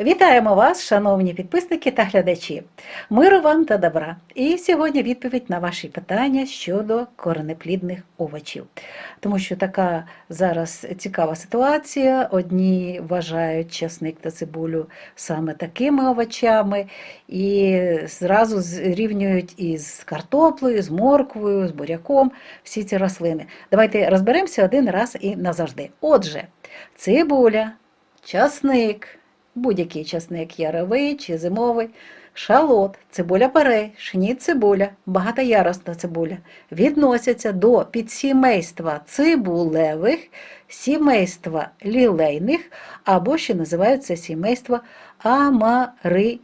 Вітаємо вас, шановні підписники та глядачі. Миру вам та добра. І сьогодні відповідь на ваші питання щодо коренеплідних овочів. Тому що така зараз цікава ситуація. Одні вважають часник та цибулю саме такими овочами, і зразу зрівнюють із картоплею, з морквою, з буряком всі ці рослини. Давайте розберемося один раз і назавжди. Отже, цибуля, часник будь-який часник яровий чи зимовий, шалот, цибуля парей, шніт цибуля, багатоярусна цибуля відносяться до підсімейства цибулевих, сімейства лілейних або ще називаються сімейства амарилісові.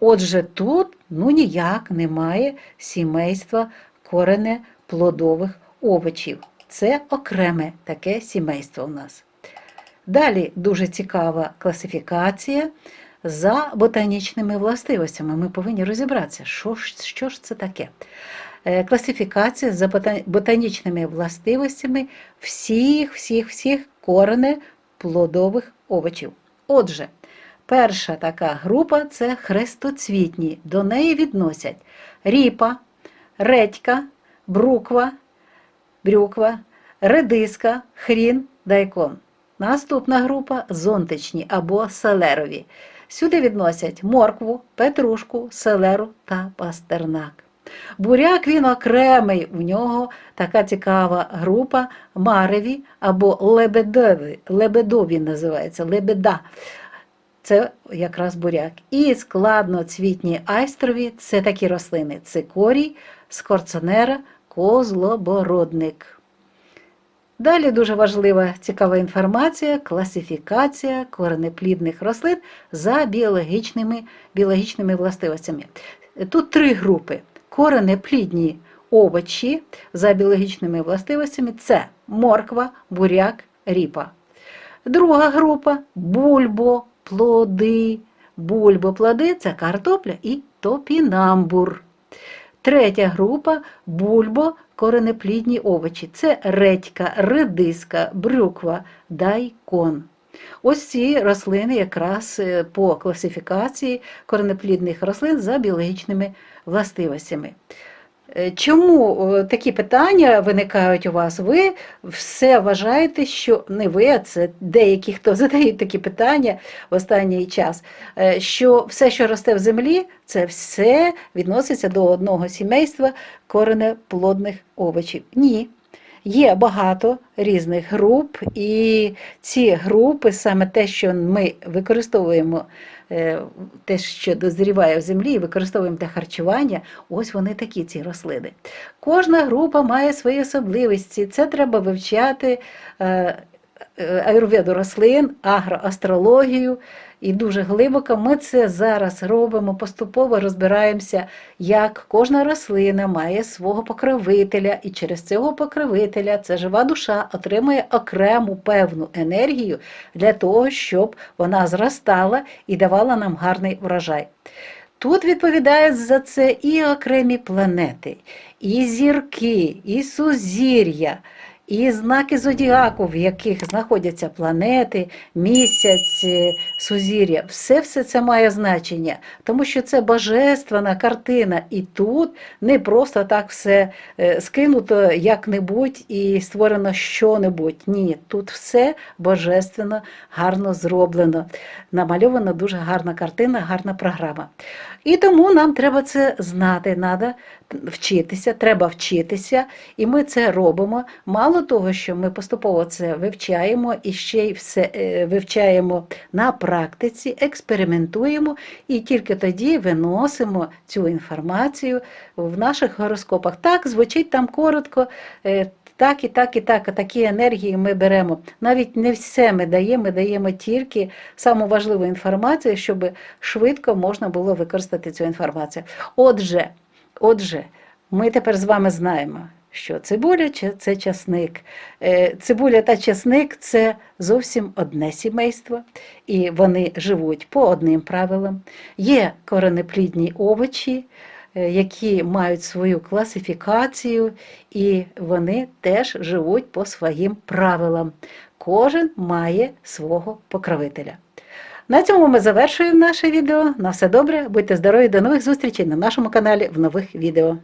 Отже, тут ну ніяк немає сімейства коренеплодових овочів. Це окреме таке сімейство у нас. Далі дуже цікава класифікація за ботанічними властивостями. Ми повинні розібратися, що ж, що ж це таке. Е, Класифікація за ботанічними властивостями всіх, всіх, всіх корене плодових овочів. Отже, перша така група це хрестоцвітні. До неї відносять ріпа, редька, бруква, брюква, редиска, хрін, дайкон. Наступна група зонтичні або селерові. Сюди відносять моркву, петрушку, селеру та пастернак. Буряк він окремий, у нього така цікава група мареві або лебедові, лебедові називається, лебеда. Це якраз буряк. І складноцвітні айстрові це такі рослини: цикорій, скорцонера, козлобородник. Далі дуже важлива цікава інформація, класифікація коренеплідних рослин за біологічними, біологічними властивостями. Тут три групи: коренеплідні овочі за біологічними властивостями це морква, буряк, ріпа. Друга група бульбоплоди. Бульбоплоди це картопля і топінамбур. Третя група бульбо коренеплідні овочі. Це редька, редиска, брюква, дайкон. Ось ці рослини якраз е, по класифікації коренеплідних рослин за біологічними властивостями. Е, Чому е, такі питання виникають у вас? Ви все вважаєте, що не ви, а це деякі, хто задають такі питання в останній час, е, що все, що росте в землі, це все відноситься до одного сімейства коренеплодних овочів. Ні. Є багато різних груп, і ці групи, саме те, що ми використовуємо, е, те, що дозріває в землі, і використовуємо для харчування, ось вони такі ці рослини. Кожна група має свої особливості. Це треба вивчати е, е, аюрведу рослин, агроастрологію. І дуже глибоко ми це зараз робимо, поступово розбираємося, як кожна рослина має свого покровителя, і через цього покровителя це жива душа отримує окрему певну енергію для того, щоб вона зростала і давала нам гарний врожай. Тут відповідають за це і окремі планети, і зірки, і сузір'я, і знаки зодіаку, в яких знаходяться планети, місяць, е, сузір'я. Все все це має значення, тому що це божественна картина, і тут не просто так все е, скинуто як-небудь і створено що-небудь. Ні, тут все божественно, гарно зроблено. Намальована дуже гарна картина, гарна програма. І тому нам треба це знати, треба вчитися, треба вчитися, і ми це робимо. Мало того, що ми поступово це вивчаємо і ще й все е, вивчаємо на практиці, експериментуємо і тільки тоді виносимо цю інформацію в наших гороскопах. Так, звучить там коротко. е, Так і так, і так, такі енергії ми беремо. Навіть не все ми даємо, ми даємо тільки саму важливу інформацію, щоб швидко можна було використати цю інформацію. Отже, отже, ми тепер з вами знаємо, що цибуля це часник. Е, Цибуля та часник це зовсім одне сімейство, і вони живуть по одним правилам. Є коренеплідні овочі, е, які мають свою класифікацію, і вони теж живуть по своїм правилам. кожен має свого покровителя. На цьому ми завершуємо наше відео. На все добре, будьте здорові, до нових зустрічей на нашому каналі в нових відео.